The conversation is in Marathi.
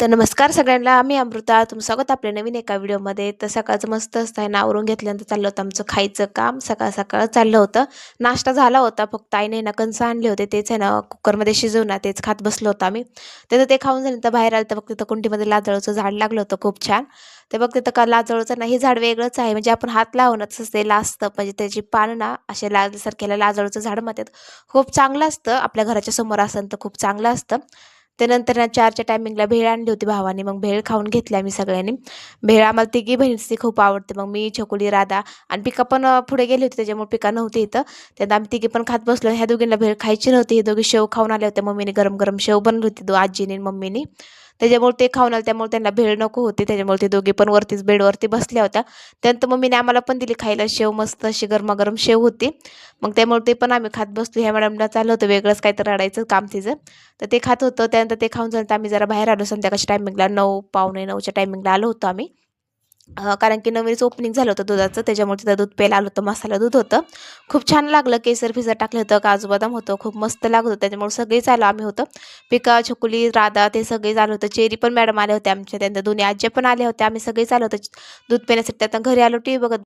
तर नमस्कार सगळ्यांना मी अमृता. तुमचं स्वागत आपल्या नवीन एका व्हिडिओमध्ये. तर सकाळचं मस्त असतं आहे ना आवरून घेतल्यानंतर चाललं होतं आमचं खायचं काम. सकाळ सकाळ चाललं होतं. नाश्ता झाला होता फक्त आईने ना कणसं आणले होते. तेच आहे ना कुकरमध्ये शिजवून तेच खात बसलो होतो आम्ही. तर ते खाऊन झाल्यानंतर बाहेर आलं तर फक्त तिथं कुंडीमध्ये लाजळूचं झाड लागलं होतं खूप छान. ते बघ तिथं का लाजळूचं नाही हे झाड वेगळंच आहे. म्हणजे आपण हात लावून तसंच ते लाजतं. म्हणजे त्याची पानं ना असे लाजल्यासारख्याला लाजळूचं झाड म्हणतात. खूप चांगलं असतं. आपल्या घराच्या समोर असं तर खूप चांगलं असतं. त्यानंतर ना चारच्या टायमिंगला भेळ आणली होती भावाने. मग भेळ खाऊन घेतली आम्ही सगळ्यांनी. भेळ आम्हाला तिघी बहिणीची खूप आवडते. मग मी छकुली राधा आणि पिका पण पुढे गेली होती. त्याच्यामुळे पिका नव्हती इथं. त्यात आम्ही तिघी पण खात बसलो. ह्या दोघींना भेळ खायची नव्हती. हे दोघी शेव खाऊन आले होते. मम्मीने गरम गरम शेव बनवली होती. दो आजीने आणि मम्मीने. त्याच्यामुळे ते खाऊन आलं त्यामुळे त्यांना भेळ नको होती त्याच्यामुळे ते दोघे पण वरतीच बेडवरती बसल्या होत्या. त्यानंतर मम्मीने आम्हाला पण दिली खायला शेव मस्त अशी गरमागरम शेव होती. मग त्यामुळे ते पण आम्ही खात बसलो. ह्या मॅडमला चाललं होतं वेगळंच काहीतरी रडायचं काम तिचं. तर ते खात होतं. त्यानंतर ते खाऊन झालं. आम्ही जरा बाहेर आलो. संध्याकाळच्या टायमिंगला नऊ पावणे नऊच्या टायमिंगला आलो होतो आम्ही. कारण की नवीनच ओपनिंग झालं होतं दुधाचं त्याच्यामुळे तिथं दूध प्यायला आलं होतं मसाला दूध होतं. खूप छान लागलं केसर फिसर टाकलं होतं काजू बदाम होतं खूप मस्त लागत होतं त्याच्यामुळे सगळेच आलो आम्ही होतं. पिका छकुली राधा ते सगळेच आलं होतं. चेरी पण मॅडम आले होते आमच्या त्यांच्या दोन्ही आज्या पण आल्या होत्या आम्ही सगळेच आलो होतं दूध पिण्यासाठी. आता घरी आलो टी बघत